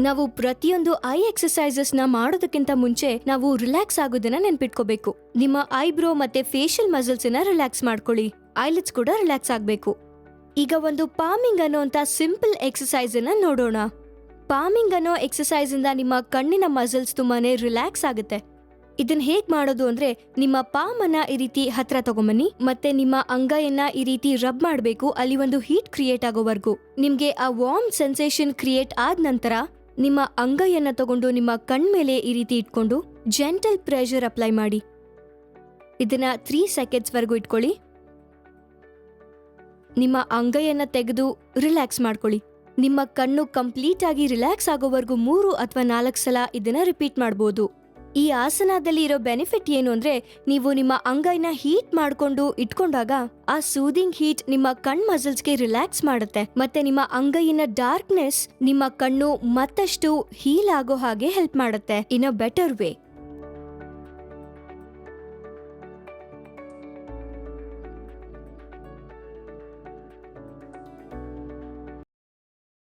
ನಾವು ಪ್ರತಿಯೊಂದು ಐ ಎಕ್ಸಸೈಸಸ್ನ ಮಾಡೋದಕ್ಕಿಂತ ಮುಂಚೆ ನಾವು ರಿಲ್ಯಾಕ್ಸ್ ಆಗೋದನ್ನ ನೆನ್ಪಿಟ್ಕೋಬೇಕು. ನಿಮ್ಮ ಐಬ್ರೋ ಮತ್ತೆ ಫೇಶಿಯಲ್ ಮಸಲ್ಸ್ನ ರಿಲ್ಯಾಕ್ಸ್ ಮಾಡ್ಕೊಳ್ಳಿ. ಐಲಿಟ್ಸ್ ಕೂಡ ರಿಲ್ಯಾಕ್ಸ್ ಆಗಬೇಕು. ಈಗ ಒಂದು ಪಾಮಿಂಗ್ ಅನ್ನೋಂತ ಸಿಂಪಲ್ ಎಕ್ಸಸೈಸ್ ಅನ್ನ ನೋಡೋಣ. ಪಾಮಿಂಗ್ ಅನ್ನೋ ಎಕ್ಸಸೈಸ್ ಇಂದ ನಿಮ್ಮ ಕಣ್ಣಿನ ಮಸಲ್ಸ್ ತುಂಬಾನೇ ರಿಲ್ಯಾಕ್ಸ್ ಆಗುತ್ತೆ. ಇದನ್ನ ಹೇಗ್ ಮಾಡೋದು ಅಂದ್ರೆ ನಿಮ್ಮ ಪಾಮನ್ನ ಈ ರೀತಿ ಹತ್ರ ತಗೊಂಬನ್ನಿ, ಮತ್ತೆ ನಿಮ್ಮ ಅಂಗೈಯನ್ನ ಈ ರೀತಿ ರಬ್ ಮಾಡಬೇಕು, ಅಲ್ಲಿ ಒಂದು ಹೀಟ್ ಕ್ರಿಯೇಟ್ ಆಗೋವರೆಗೂ. ನಿಮ್ಗೆ ಆ ವಾರ್ಮ್ ಸೆನ್ಸೇಷನ್ ಕ್ರಿಯೇಟ್ ಆದ ನಂತರ ನಿಮ್ಮ ಅಂಗೈಯನ್ನ ತಗೊಂಡು ನಿಮ್ಮ ಕಣ್ಮೇಲೆ ಈ ರೀತಿ ಇಟ್ಕೊಂಡು ಜೆಂಟಲ್ ಪ್ರೆಷರ್ ಅಪ್ಲೈ ಮಾಡಿ. ಇದನ್ನ ತ್ರೀ ಸೆಕೆಂಡ್ಸ್ ವರೆಗೂ ಇಟ್ಕೊಳ್ಳಿ. ನಿಮ್ಮ ಅಂಗೈಯನ್ನ ತೆಗೆದು ರಿಲ್ಯಾಕ್ಸ್ ಮಾಡ್ಕೊಳ್ಳಿ. ನಿಮ್ಮ ಕಣ್ಣು ಕಂಪ್ಲೀಟ್ ಆಗಿ ರಿಲ್ಯಾಕ್ಸ್ ಆಗೋವರೆಗೂ ಮೂರು ಅಥವಾ ನಾಲ್ಕು ಸಲ ಇದನ್ನ ರಿಪೀಟ್ ಮಾಡ್ಬೋದು. ಈ ಆಸನದಲ್ಲಿ ಇರೋ ಬೆನಿಫಿಟ್ ಏನು ಅಂದ್ರೆ ನೀವು ನಿಮ್ಮ ಅಂಗೈನ ಹೀಟ್ ಮಾಡ್ಕೊಂಡು ಇಟ್ಕೊಂಡಾಗ ಆ ಸೂದಿಂಗ್ ಹೀಟ್ ನಿಮ್ಮ ಕಣ್ ಮಸಲ್ಸ್ಗೆ ರಿಲ್ಯಾಕ್ಸ್ ಮಾಡುತ್ತೆ. ಮತ್ತೆ ನಿಮ್ಮ ಅಂಗೈಯಿನ ಡಾರ್ಕ್ನೆಸ್ ನಿಮ್ಮ ಕಣ್ಣು ಮತ್ತಷ್ಟು ಹೀಲ್ ಆಗೋ ಹಾಗೆ ಹೆಲ್ಪ್ ಮಾಡುತ್ತೆ. ಇನ್ ಅ ಬೆಟರ್ ವೇ